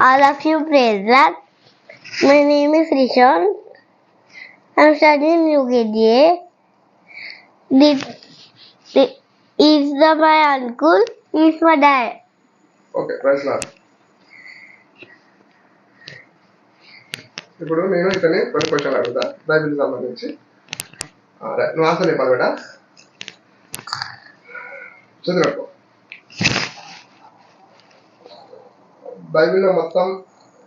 All of you praise that. My name is Rishon. I'm studying UKGA. This, this is the, my uncle. He's my dad. Okay praise lord ఇప్పుడు నేను ఇతని కొన్ని question అడుగుతా Bible సంబంధించి నువ్వు answer చెప్పాలి బేటా చదువుకో బైబిల్లో మొత్తం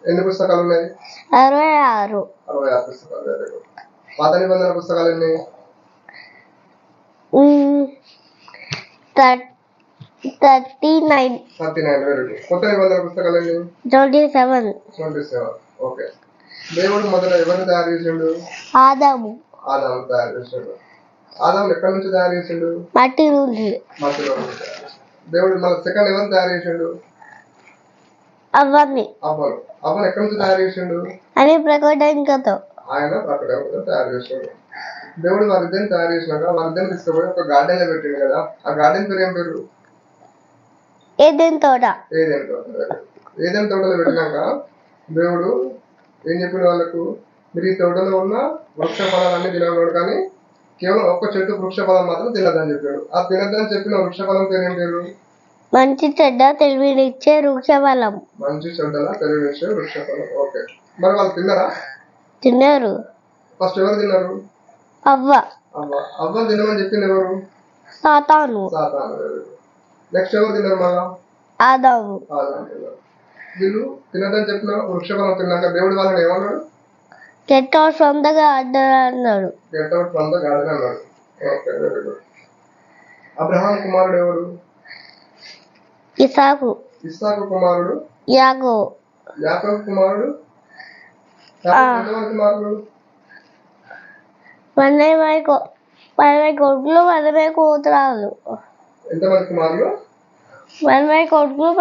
ఎన్ని పుస్తకాలు ఉన్నాయి? అరవై ఆరు. అరవై ఆరు పుస్తకాలు వెరీ గుడ్. పాత నిబంధన పుస్తకాలు ఎన్ని? Thirty nine. Thirty nine very good. కొత్త నిబంధన పుస్తకాలు ఎన్ని? Twenty seven. Twenty seven okay. దేవుడు మొదట ఎవరిని తయారు చేసిండు? ఆదాము. ఆదాము తయారు చేసిండు. ఆదాము ఎక్కడి నుంచి తయారు చేసిండు? మట్టి నుంచి మట్టిలో. దేవుడు మన సెకండ్ ఎవరిని తయారు చేసిండు? అవ్వను అవ్వను ఎక్కడి నుంచి తయారు చేసిండు? అని ప్రకటించతో ఆయన ప్రకటన తయారు చేసిండు. దేవుడు వారిద్దరిని తయారు చేసినాక వారిద్దరిని తీసుకుపోయి ఒక గార్డెన్లో పెట్టిండు కదా. ఆ గార్డెన్ పేరు ఏం పేరు? ఏదైనా తోట. ఏదైనా తోట. ఏదైనా తోటలో పెట్టినాక దేవుడు ఏం చెప్పిన వాళ్ళకు? మీరు ఈ తోటలో ఉన్న వృక్ష ఫలాలన్నీ తినగలడు కానీ కేవలం ఒక్క చెట్టు వృక్ష ఫలం మాత్రం తినద్దని చెప్పాడు. ఆ తినద్దని చెప్పిన వృక్ష ఫలం పేరు ఏం పేరు? మంచి చెడ్డ తెలివినిచ్చే వృక్షఫలం. మంచి చెడ్డల ఫలం ఓకే. మరి వాళ్ళు తిన్నారా? తిన్నారు. ఫస్ట్ ఎవరు తిన్నారు? అవ్వ. అవ్వ. అవ్వ తినమని చెప్పింది ఎవరు? సాతాను. సాతాను. నెక్స్ట్ ఎవరు తిన్నారు మళ్ళా? ఆదాము. వీళ్ళు తినదని చెప్పిన వృక్ష ఫలం తిన్నాక దేవుడు వాళ్ళని ఏమన్నాడు? చెట్ట సొంతగా అడ్డాడు get out from the garden అన్నాడు. ఓకే. వెరీ గుడ్ అబ్రహాం కుమారుడు ఎవరు? ఇసాకు. ఇస్సాకు కుమారుడు. యాగో యాకబ్ కుమారుడు. కుమారుడు? పన్నెమై పన్నెమై కొడుకులు పన్నెమై కూతురాలు. ఎంతమంది కుమారులు? కొడుకులు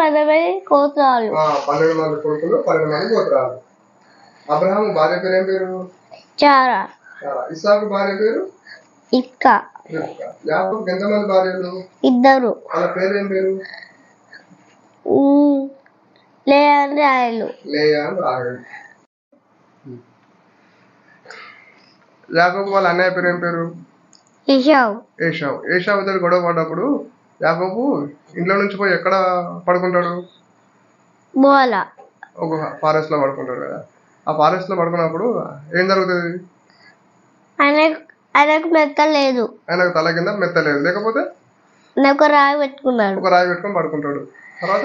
కూతురాలు. పన్నెండు మంది కొడుకులు పన్నెండు మంది గోత్రాలు అబ్రహాం భార్య పేరు ఏం పేరు? చారా. శారా. ఇస్సాకు భార్య పేరు? ఇక్క. రిబ్కా. యాకోబుకి ఎంతమంది భార్యలు? ఇద్దరు. వాళ్ళ పేరు ఏం పేరు? లేయా అని యాకోబు వాళ్ళ అన్నయ్య పేరు ఏం పేరు? ఇషావు ఏషావు. ఏషావు ఇద్దరు గొడవ పడ్డప్పుడు యాకోబు ఇంట్లో నుంచి పోయి ఎక్కడ పడుకుంటాడు? బోల ఒక ఫారెస్ట్లో పడుకుంటాడు కదా. ఆ ఫారెస్ట్లో పడుకున్నప్పుడు ఏం జరుగుతుంది? ఆయనకు మెత్త లేదు. ఆయనకు తల కింద మెత్తలేదు లేకపోతే? ఆయన ఒక రాయి పెట్టుకున్నాడు. ఒక రాయి పెట్టుకొని పడుకుంటాడు. తర్వాత?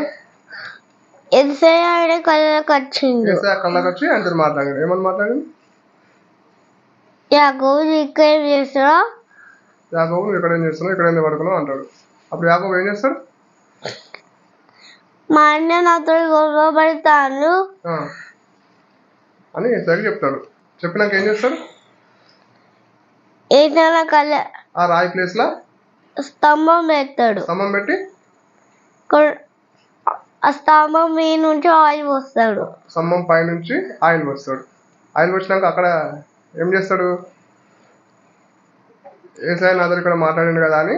ఎదిసే ఆయన కళ్ళకి వచ్చిండు ఆ కళ్ళకి వచ్చి ఆయనతో మాట్లాడాడు. ఏమని మాట్లాడింది యాకోబు ఇక్కడ ఏం యాకోబు నువ్వు ఇక్కడ ఏం చేస్తున్నావు ఇక్కడ ఏం పడుకున్నావు అంటాడు. అప్పుడు యాకోబు ఏం చేస్తాడు? మా అన్న నాతో గొడవ పడతాను. అని సరి చెప్తాడు. చెప్పినాక ఏం చేస్తాడు? ఏదైనా కళ్ళ ఆ రాయి ప్లేస్లో స్తంభం పెడతాడు స్తంభం పెట్టి ఆ స్తంభం మీద నుంచి ఆయిల్ పోస్తాడు. స్తంభం పైనుంచి ఆయిల్ వస్తాడు ఆయిల్ వచ్చినాక అక్కడ ఏం చేస్తాడు? ఏసాయి నాతో ఇక్కడ మాట్లాడిండు కదా అని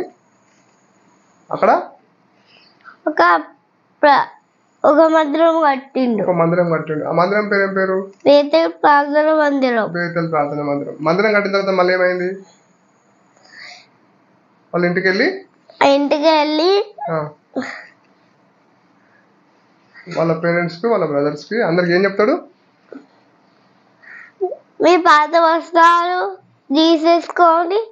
అక్కడ ఒక ప్ర- ఒక మందిరం కట్టిండు. ఒక మందిరం కట్టిండు. ఆ మందిరం పేరు ఏం పేరు? అయితే ప్రార్థన మందిరం. బేతల్ ప్రార్థన మందిరం. మందిరం కట్టిన తర్వాత మళ్ళీ ఏమైంది? వాళ్ళ ఇంటికి వెళ్ళి ఆ ఇంటికి వెళ్ళి ఆ, వాళ్ళ పేరెంట్స్కి వాళ్ళ బ్రదర్స్కి. అందరికి ఏం చెప్తాడు? మీ పాత వస్త్రాలు తీసేసుకొని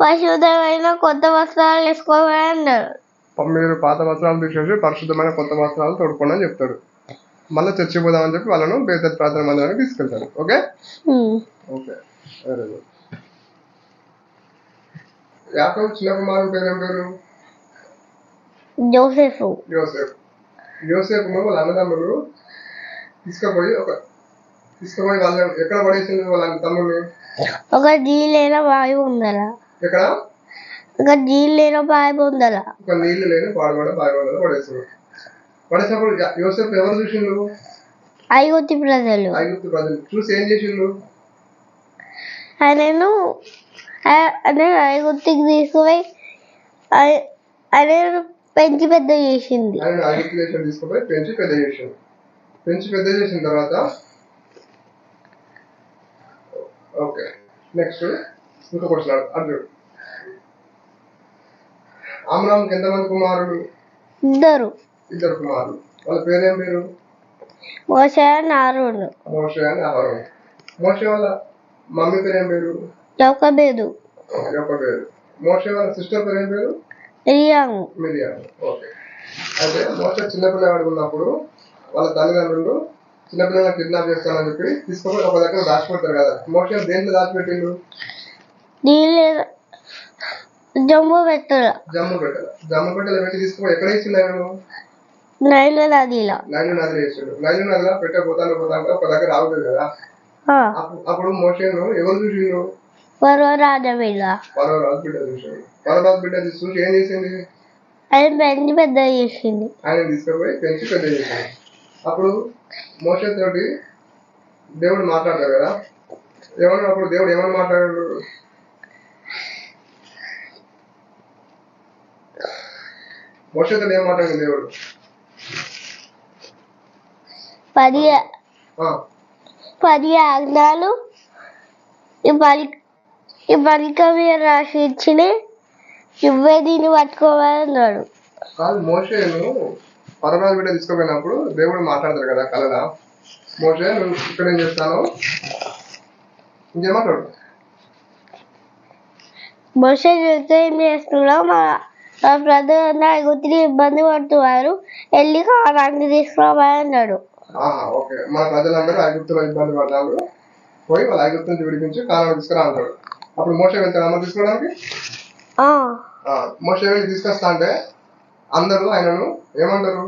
పరిశుద్ధమైన కొత్త వస్త్రాలు వేసుకోమని అన్నారు. మీరు పాత వస్త్రాలు తీసేసి పరిశుద్ధమైన కొత్త వస్త్రాలు తోడుకోండి అని చెప్తాడు. మళ్ళీ చచ్చిపోదామని చెప్పి వాళ్ళను బేతల్ ప్రార్థన మందిరానికి తీసుకెళ్తాడు. ఓకే. ఓకే. వెరీ గుడ్ యాకోబు చిన్న కుమారుడు పేరు ఏం పేరు? జోసెఫ్. యోసేఫ్ యోసేఫ్ వాళ్ళ అన్నదమ్ములు తీసుకుపోయి ఒక తీసుకుపోయి వాళ్ళ ఎక్కడ పడేసింది వాళ్ళ అన్న తమ్ముడిని? ఒక జీలైన వాయువు ఉందల. ఎక్కడ? ఒక జీలైన వాయువు ఉందల. ఒక నీళ్ళు లేని పాడుబడ బాగా పడేసింది. పడేసినప్పుడు యా- యోసేఫ్ ఎవరు చూసిండు? ఐగుప్తి ప్రజలు. ఐగుప్తు ప్రజలు. చూసి ఏం చేసిండు? ఆయనను ఆయన ఐగుప్తికి తీసుకుపోయి ఆయన పెంచి పెద్ద చేసింది. తీసుకుపోయి పెంచి పెద్ద చేసిండు పెంచి పెద్ద చేసిన తర్వాత ఓకే నెక్స్ట్ ఇంకో క్వశ్చన్ అర్జున్ ఆమ్రామ్కి ఎంతమంది కుమారుడు ఇద్దరు. ఇద్దరు కుమారులు. వాళ్ళ పేరేం పేరు? మోసే నారుడు మోషే మోషే వాళ్ళ మమ్మీ పేరు పేరు? యొక్కబేదు యొక్క పేరు మోషే వాళ్ళ సిస్టర్ పేరు ఏం పేరు? ఇరియాము మిరియాము ఓకే. అయితే మోషే చిన్నపిల్లవాడు ఉన్నప్పుడు వాళ్ళ తల్లిదండ్రులు చిన్నపిల్లలను కిడ్నాప్ చేస్తానని చెప్పి తీసుకొని ఒక దగ్గర దాచిపెడతారు కదా. మోషే దేంట్లో దాచిపెట్టిండు? జమ్ము పెట్టల. జమ్ము పెట్టెల. జమ్ము పెట్టెల పెట్టి తీసుకుని ఎక్కడ ఇచ్చిండు ఆయన నైలు నదిలో. నైలు నదిలో వేసిండు నైలు నదిలో పెట్టే పోతాను పోతాను ఒక దగ్గర ఆగుతుంది కదా. అప్పుడు మోషేను ఎవరు చూసిండు బిడ్డ బిడ్డ చూసి ఏం చేసింది? పెంచి పెద్ద చేసింది ఆయన తీసుకుపోయి పెంచి పెద్ద చేసిండు. అప్పుడు తోటి దేవుడు మాట్లాడతాడు కదా? ఏమన్నా అప్పుడు దేవుడు ఏమని మాట్లాడాడు? మోషతో ఏం మాట్లాడింది దేవుడు? పది పది ఆజ్ఞాలు ఈ ఈ పలిక మీద రాసి ఇచ్చిన నువ్వే దీన్ని పట్టుకోవాలన్నాడు కాదు మోషేను పర్వరాజు బిడ్డ తీసుకుపోయినప్పుడు దేవుడు మాట్లాడతాడు కదా కలలా. మోషే నువ్వు ఇక్కడ ఏం చేస్తాను? ఇంకేమంటాడు చూస్తే ఏం చేస్తున్నావు మా మా ప్రజలు ఐగుతిని ఇబ్బంది పడుతున్నారు. వెళ్ళి కారాన్ని తీసుకురావాలి అన్నాడు. ఓకే. మన ప్రజలందరూ ఐగుప్తులో ఇబ్బంది పడ్డారు పోయి వాళ్ళ ఐగుప్తు నుంచి విడిపించి కాలం తీసుకురా అంటాడు. అప్పుడు మోస వెళ్తాడు అమ్మ తీసుకోవడానికి? మోస వెళ్ళి తీసుకొస్తా అంటే అందరూ ఆయనను ఏమంటారు?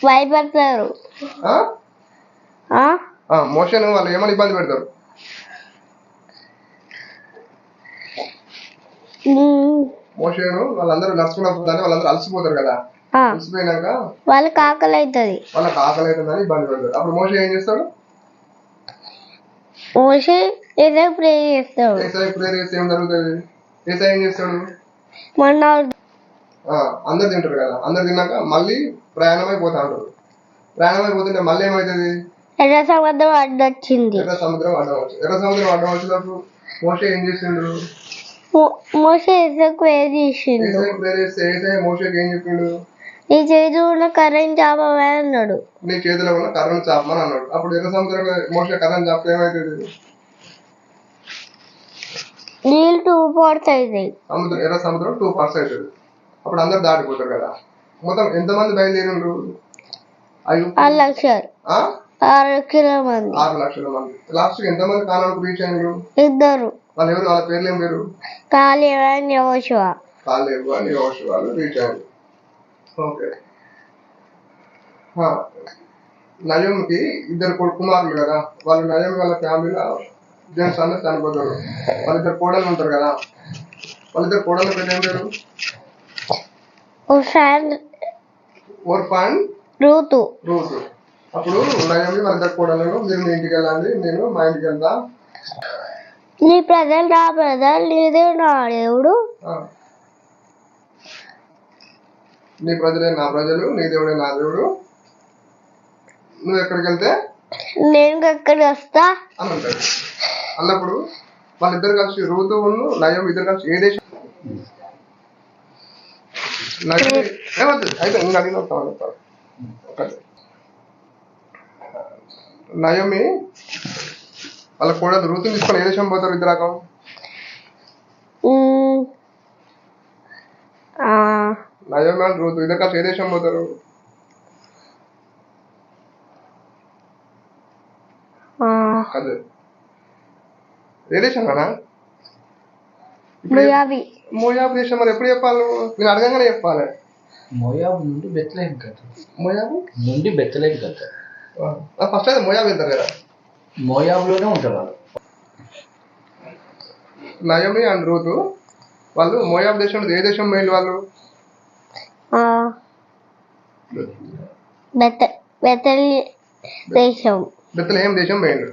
భయపడతారు. మోషను వాళ్ళు ఏమని ఇబ్బంది పెడతారు? మోషను వాళ్ళందరూ నడుచుకున్నప్పుడు దాన్ని వాళ్ళందరూ అలసిపోతారు కదా. అలసిపోయినాక వాళ్ళకి ఆకలి అవుతుంది వాళ్ళకి ఆకలి అవుతుందని ఇబ్బంది పెడతారు. అప్పుడు మోస ఏం చేస్తాడు? మోసి ఏదో ప్రే చేస్తాడు. ఏసాయి ప్రేయర్ చేస్తే ఏం జరుగుతుంది? ఏసాయి ఏం చేస్తాడు? మొన్న ఆ, అందరు తింటారు కదా. అందరు తిన్నాక మళ్ళీ ప్రయాణం అయిపోతా ఉంటారు ప్రయాణం అయిపోతుంటే మళ్ళీ ఏమవుతుంది ఎర్ర సముద్రం అడ్డొచ్చింది ఎర్ర సముద్రం అడ్డం ఎర్ర సముద్రం అడ్డం వచ్చినప్పుడు మోసే ఏం చేసిండు? మోసి ఏదో ప్రే చేసిండు. ఏసాయి ప్రేయర్ చేస్తే ఏసాయి మోసేకి ఏం చెప్పిండు? నీ చేతి ఉన్న కరెంట్ చాపవే అన్నాడు. నీ చేతిలో ఉన్న కర్రను చాపమని అన్నాడు. అప్పుడు ఎర్ర సముద్రం మోసే కర్రను చాపితే ఏమవుతుంది నీళ్ళు టూ పార్ట్స్ అవుతాయి సముద్రం ఎర్ర సముద్రం టూ పర్స్ అవుతుంది అప్పుడు అందరు దాటిపోతారు కదా. మొత్తం ఎంతమంది బయలుదేరిండ్రు? ఆరు లక్షలు? ఆరు కిలో మంది. ఆరు లక్షల మంది. లాస్ట్ ఎంతమంది కాలానికి రీచ్ అయినారు? ఇద్దరు. వాళ్ళు ఎవరు వాళ్ళ పేర్లు ఏం పేరు ఖాళీ యోశువ కాలేవు యోష్ వాళ్ళు రీచ్ అయ్యారు ఓకే నయంకి ఇద్దరు కొడుకు కుమారులు కదా. వాళ్ళు నయం వాళ్ళ ఫ్యామిలీలో జెంట్స్ అందరు చనిపోతారు వాళ్ళిద్దరు కోడలు ఉంటారు కదా. వాళ్ళిద్దరు కోడల పేరు ఏం పేరు? ఓర్ఫాన్ రూతు. రూతు. అప్పుడు నయమి వాళ్ళిద్దరు కోడలను మీరు మీ ఇంటికి వెళ్ళండి నేను మా ఇంటికి వెళ్తా నీ ప్రజలు నా ప్రజలు నీదే నా దేవుడు. నీ ప్రజలే నా ప్రజలు నీ దేవుడే నా దేవుడు. నువ్వు ఎక్కడికి వెళ్తే? నేను ఎక్కడికి వస్తా? అని అంటాడు. అన్నప్పుడు వాళ్ళిద్దరు కలిసి ఉన్ను నయం ఇద్దరు కలిసి ఏ దేశం? అయితే నేను అడిగిన వస్తాను చెప్తాను ఒకటి. నయమి వాళ్ళ కూడా ఋతుని తీసుకొని ఏ దేశం పోతారు ఇద్దరు రకం నయమి అండ్ ఋతు ఇద్దరు కలిసి ఏ దేశం పోతారు? అదే. ఏ దేశం కదా ముయాబి. మోయాబు దేశం మరి ఎప్పుడు చెప్పాలి నువ్వు? నేను అడగంగానే చెప్పాలి. మోయాబు నుండి బెత్లహేం కథ. మోయాబు? నుండి బెత్తలేం కథ. ఫస్ట్ అయితే మోయాబు వెళ్తారు కదా. మోయాబులోనే ఉంటారు వాళ్ళు. నయమి అండ్ రూతు వాళ్ళు మోయాబ్ దేశం ఏ దేశం పోయింది వాళ్ళు? ఆ, బెత బెతలి దేశం. బెత్తలహేం దేశం పోయిండు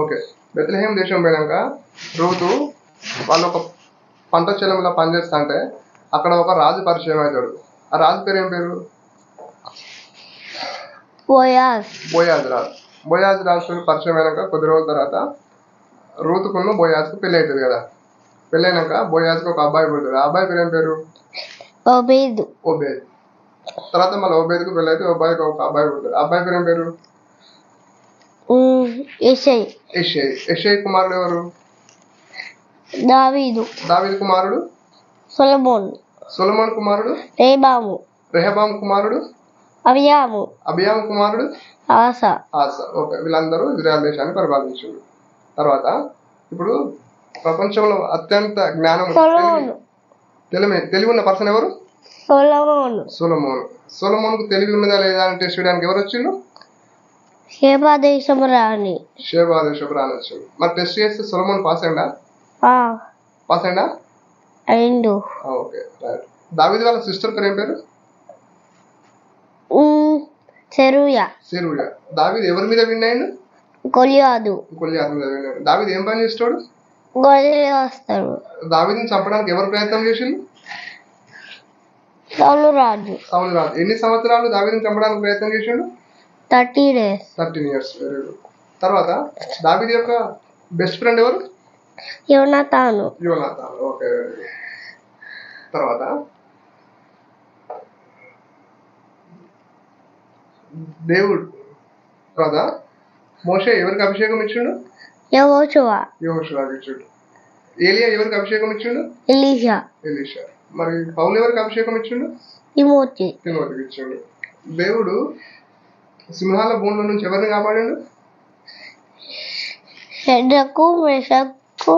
ఓకే. బెత్తలహేం దేశం పోయినాక రూతు వాళ్ళు ఒక పంట చెలంలో పనిచేస్తా అంటే అక్కడ ఒక రాజు పరిచయం అవుతాడు ఆ రాజు పేరు ఏం పేరు? పోయాస్ బోయాజ్ రాజు. బోయాజ్ రాజు పరిచయం అయినాక కొద్ది రోజుల తర్వాత రూతుకున్న బోయాజ్కు పెళ్ళి అవుతుంది కదా. పెళ్ళైనాక బోయాజ్కి ఒక అబ్బాయి పుడతాడు. ఆ అబ్బాయి పేరు ఏం పేరు? ఒబేదు. ఓబేద్ తర్వాత మళ్ళీ ఓబేద్కు పెళ్ళి అయితే అబ్బాయికి ఒక అబ్బాయి పుడతాడు. ఆ అబ్బాయి పేరు ఏం పేరు? ఇషై యషయ్ యషయ్ కుమారుడు ఎవరు? దావీదు. దావిద్ కుమారుడు? సొలమోన్. సొలమోన్ కుమారుడు? రేబాము రెహబాం కుమారుడు? అవియాము అభియాం కుమారుడు? ఆస. ఆస ఓకే. వీళ్ళందరూ ఇజ్రాయల్ దేశాన్ని పరిపాలించారు. తర్వాత ఇప్పుడు ప్రపంచంలో అత్యంత జ్ఞానం తెలివి తెలివి ఉన్న పర్సన్ ఎవరు? సొలమోను. సోలమోన్. సోలమోన్కు తెలివి ఉన్నదా లేదా అని టెస్ట్ చేయడానికి ఎవరు వచ్చిండు షేబా దేశం రాణి షేబాద్ శుభ్రాన్ వచ్చిండు మరి టెస్ట్ చేస్తే సోలమోన్ పాస్ అయిందా? ఆ, పాస్ అయిండు. ఓకే. రైట్. దావిద్ వాళ్ళ సిస్టర్ పేరు ఏం పేరు? దావిద్ ఎవరి మీద విన్ కొలియాదు. కొల్లియార్ మీద విన్ అయ్యిండు దావిద్ ఏం పని చేస్తాడు వస్తాడు దావిద్ని చంపడానికి ఎవరు ప్రయత్నం చేసిండు? సౌలు రాజు సౌలు రాజు ఎన్ని సంవత్సరాలు దావిదిని చంపడానికి ప్రయత్నం చేసిండు? Thirty days. Thirteen years very good. తర్వాత దావిది యొక్క బెస్ట్ ఫ్రెండ్ ఎవరు? యోనతాను. యోనాథాన్ ఓకే తర్వాత దేవుడు తర్వాత మోషే ఎవరికి అభిషేకం ఇచ్చిండు? యవోచువ యోషువాకి ఇచ్చిండు. ఏలియా ఎవరికి అభిషేకం ఇచ్చిండు? ఎలీషా. ఎలీషా. మరి పౌలు ఎవరికి అభిషేకం ఇచ్చిండు? తిమోతి. తిమోతికి ఇచ్చిండు. దేవుడు సింహాల భూముల నుంచి ఎవరిని కాపాడాడు? మెషకు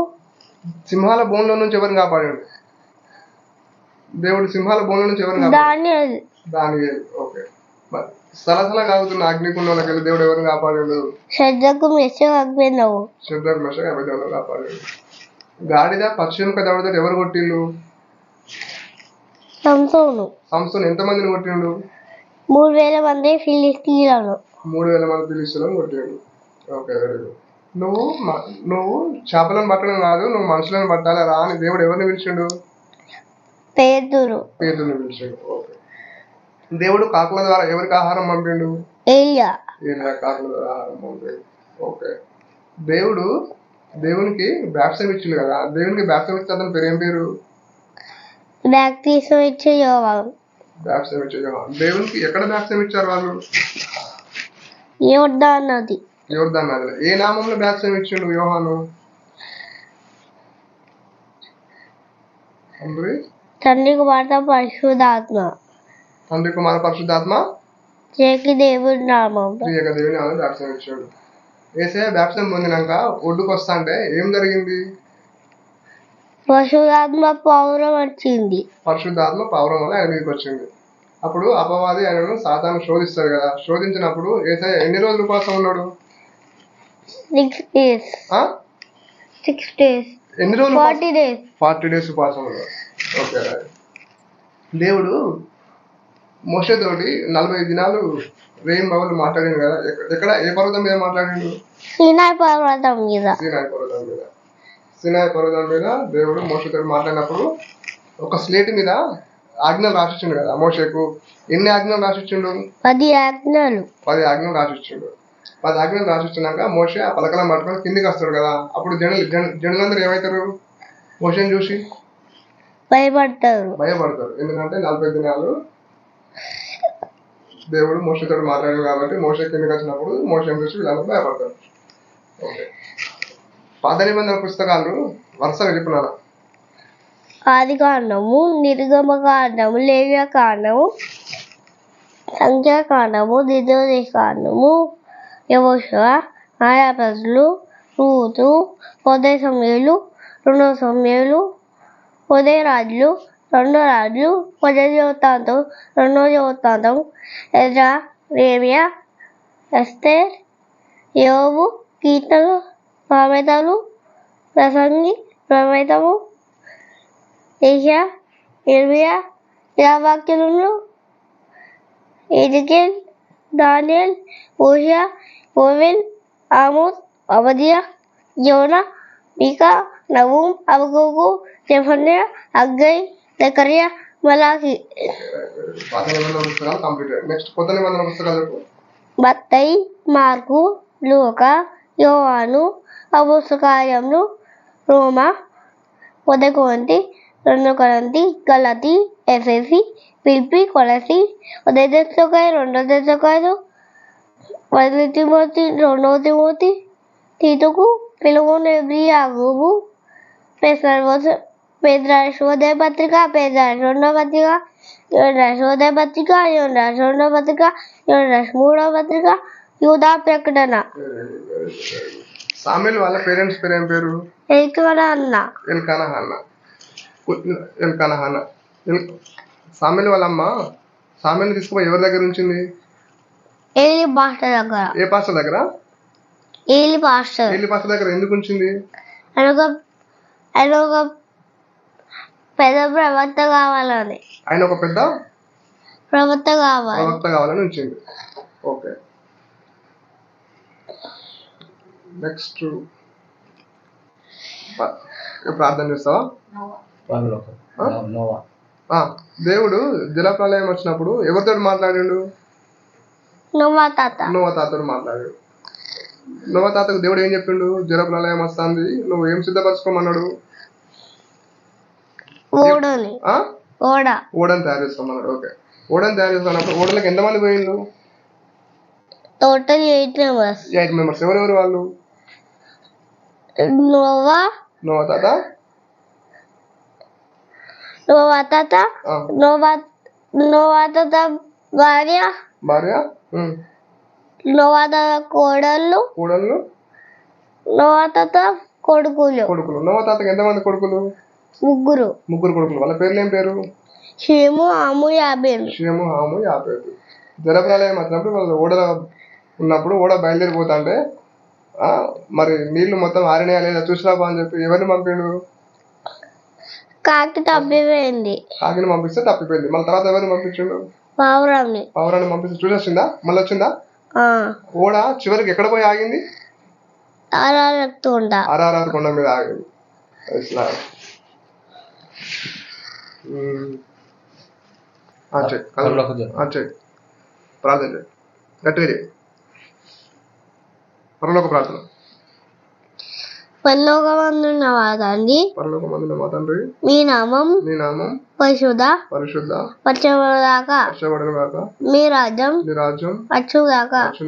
సింహాల బోన్లో నుంచి ఎవరిని కాపాడాడు? దేవుడు సింహాల బోన్ల నుంచి ఎవరిని కాపాడాడు? దాని ఓకే. సలసల కాగుతున్న అగ్నికుండంలోకి వెళ్ళి దేవుడు ఎవరిని కాపాడాడు? షడ్రకు మెషకు అగ్నినవు శుద్ధ మష అభిజంలో కాపాడాడు? గాడిద పశ్చిమక దవడతో ఎవరు కొట్టిండు? సంసోను. సంస్థను ఎంతమందిని కొట్టిండు? మూడు వేల మంది ఫిలిస్తీన్లను. మూడు వేల మంది పిలుస్తులను కొట్టిండు. ఓకే వెరీ గుడ్ నువ్వు నువ్వు చేపలను పట్టడం కాదు నువ్వు మనుషులను పట్టాలి రా అని దేవుడు ఎవరిని పిలిచిండు? పేతురు పేతుని పిలిచిండు. ఓకే దేవుడు కాకుల ద్వారా ఎవరికి ఆహారం పంపిండు? ఏలియా. ఏలియా కాకుల ద్వారా ఆహారం పంపిండు. ఓకే దేవుడు దేవునికి బ్యాప్సం ఇచ్చిండు కదా దేవునికి బ్యాప్సం ఇచ్చే అతని పేరు ఏం పేరు? బ్యాక్టీస్ ఇచ్చే యోగం బ్యాప్సం ఇచ్చే యోహాన్. దేవునికి ఎక్కడ బ్యాప్సం ఇచ్చారు వాళ్ళు? యోర్దా నది. యోర్దాన్ నదిలో. ఏ నామంలో బ్యాప్సం ఇచ్చిండు యోహాను? తండ్రి తండ్రికి భర్త పరిశుధాత్మ తండ్రి కుమార పరిశుద్ధాత్మ? చేకి దేవుడి నామం. ప్రియక దేవుని ఆమె బ్యాప్సం ఇచ్చాడు. ఏసే బ్యాప్సం పొందినాక ఒడ్డుకు వస్తా అంటే ఏం జరిగింది? పరిశుధాత్మ పౌరం వచ్చింది. పరిశుద్ధాత్మ పౌరం వల్ల ఆయన మీదకి వచ్చింది. అప్పుడు అపవాది ఆయనను సాతాను శోధిస్తాడు కదా. శోధించినప్పుడు ఏసే ఎన్ని రోజులు ఉపవాసం ఉన్నాడు? సిక్స్ డేస్ ఆ? సిక్స్ డేస్ ఎన్ని రోజులు ఫార్టీ డేస్ ఫార్టీ డేస్ ఉపవాసం ఉన్నాడు. ఓకే. దేవుడు మోసతోటి నలభై దినాలు రేయం బాబులు మాట్లాడిండు కదా. ఎక్క- ఎక్కడ ఏ పర్వతం మీద మాట్లాడిండు? సీనాయ్ పర్వతం మీద. సినాయి పర్వతం మీద. సినాయి పర్వతం మీద దేవుడు మోసతో మాట్లాడినప్పుడు ఒక స్లేట్ మీద ఆజ్ఞలు రాసిచ్చిండు కదా మోసకు ఎన్ని ఆజ్ఞలు రాసిచ్చిండు? పది ఆజ్ఞలు. పది ఆజ్ఞలు రాసిచ్చిండు. పది ఆజ్ఞలు రాసిచ్చినాక మోసే ఆ పలకలను పట్టుకొని కిందికి వస్తాడు కదా. అప్పుడు జనులు జన జనులందరూ ఏమవుతారు మోసని చూసి? భయపడతారు. భయపడతారు. ఎందుకంటే నలభై దినాలు దేవుడు మోసతో మాట్లాడాడు కాబట్టి మోస కిందకి వచ్చినప్పుడు మోసం చూసి వీళ్ళందరూ భయపడతారు. ఓకే. పాత నిబంధన పుస్తకాలు వరుస వెళ్ళిపోయినా ఆది కాండము నిర్గమ కాండము లేవ్య కాండము సంఖ్యాకాండము ద్వితీయ కాండము యవోష ప్రజలు రూతు ఉదయ సమయలు రెండవ సమయాలు ఉదయ రాజులు రెండో రాజులు ఉదయ దేవతాంతం రెండో దేవతాంతం ఎజ్రా రేమియా ఎస్తే యోబు కీర్తనలు సామెతలు ప్రసంగి ప్రమేతము ఏషియా ఇర్మియా ఇలా వాక్యములు Ezekiel Daniel Hosea Joel Amos Obadiah Jonah Micah Nahum అబగోగు జెఫన్యా అగ్గై జకరియా మలాకి మత్తయి మార్కు లూక యోవాను అపుస్తకార్యములు రోమ మొదటి కొరింథీ రెండు కొరింథీ గలతీ ఎఫెసీ ఫిలిప్పి కొలసి మొదటి దశకాయ రెండో దశకాయలు మొదటి తిమోతి రెండవ తిమోతి తీతుకు పిలుగుని ఎబ్రి యాగోబు పేదరాశోదయ పత్రిక పేదరాశ రెండవ పత్రిక యోనరాశోదయ పత్రిక యోనరాశ రెండవ పత్రిక యోనరాశ మూడవ పత్రిక యూదా ప్రకటన సామెల్ వాళ్ళ పేరెంట్స్ పేరు ఏం పేరు? అన్న. ఎల్కానా ఎల్కానా సామెల్ వాళ్ళ అమ్మ సామెల్ని తీసుకుపోయి ఎవరి దగ్గర ఉంచింది ఏలి పాస్టర్ దగ్గర. ఏ పాస్టర్ దగ్గర? ఏలి పాస్టర్. ఏలి పాస్టర్ దగ్గర ఎందుకు ఉంచింది? పెద్ద ప్రవక్త కావాలని. ఆయన ఒక పెద్ద ప్రవక్త కావాలి. ప్రవక్త కావాలని ఉంచింది. ఓకే. నెక్స్ట్ ప్రార్థన చేస్తావా? నోవా. దేవుడు జలప్రలయం వచ్చినప్పుడు ఎవరితో మాట్లాడాడు? నువ్వు తాత. నోవ తాతతో మాట్లాడాడు. నోవ తాతకు దేవుడు ఏం చెప్పిండు? జలప్రలయం వస్తుంది నువ్వు ఏం సిద్ధపరచుకోమన్నాడు? ఓడని. తయారు చేసుకోమన్నాడు ఓకే. ఓడని తయారు చేసుకున్నప్పుడు ఓడలకు ఎంతమంది పోయిండు total eight members eight members ఎవరెవరు వాళ్ళు? నోవా నోవ తాత నోవా తాత ఆ, నోవా నోవా తాత భార్య భార్య నోవా తాత కోడళ్ళు కోడళ్ళు నోవా తాత కొడుకులు కొడుకులు నోవ తాతకి ఎంతమంది కొడుకులు? ముగ్గురు. ముగ్గురు కొడుకులు. వాళ్ళ పేర్లు ఏం పేరు? షేము ఆము యాబేలు క్షేము హాము యాపేరు జలప్రలయం వచ్చినప్పుడు వాళ్ళు ఓడ ఉన్నప్పుడు ఓడ బయలుదేరిపోతా అంటే మరి నీళ్ళు మొత్తం ఆరినాయా లేదా చూసిరాబా అని చెప్పి ఎవరిని పంపిండు? కాకి తప్పిపోయింది. కాకిని పంపిస్తే తప్పిపోయింది. మళ్ళీ తర్వాత ఎవరిని పంపించిండు? పావురాన్ని. పౌరాన్ని పంపిస్తే చూసొచ్చిందా మళ్ళీ వచ్చిందా? ఆ, ఓడ చివరికి ఎక్కడ పోయి ఆగింది? ఆర్ఆర్ఆర్ కొండ మీద ఆగింది. ఇట్లా. ప్రార్థన చేయి గట్టిగా చేయి పరలోక ప్రార్థన పరలోకమందున్న వాదండి మా తండ్రి మీ నామం నామం పరిశుద్ధ పరిశుద్ధ మీ రాజ్యం నీ రాజ్యం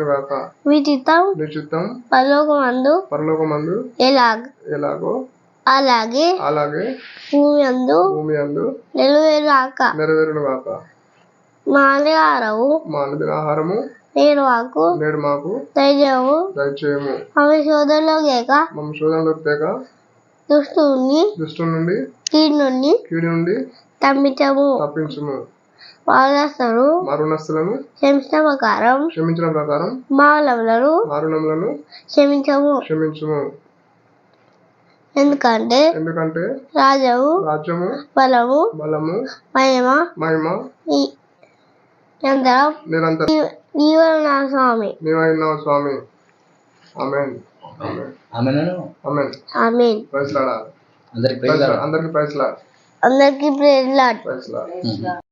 గాక మీ చిత్తం చిత్తం పరలోకమందు పరలోక మందు ఎలాగ ఎలాగో అలాగే అలాగే భూమి అందు భూమి అందు మా అనుదిన ఆహారము నేను మాకు నేడు మాకు ధైర్యము దయచేయము. ఆమె శోధనలో లేక మమ్మ శోధనలో తేక దుష్టుని దుష్టు నుండి కీడు నుండి కీడి నుండి తప్పించము. తప్పించుము. వాళ్ళస్తరు మా రుణస్తులను క్షమించిన ప్రకారం క్షమించిన ప్రకారం మానవులను మా రుణములను క్షమించము. క్షమించుము. ఎందుకంటే ఎందుకంటే రాజవు రాజ్యము బలము బలము మహిమ మహిమ నిరంతరం నిరంతరం. నీ- నీవే నా స్వామి నీవైనావు స్వామి ఆమెన్. ఆమెన్. ఆమెను. ఆమెన్ ప్రైజ్ లాడా అందరికి అందరికి ప్రైజ్ లాడ్ అందరికీ ప్రేజ్ లాడ్ ప్రైజ్ లాడ్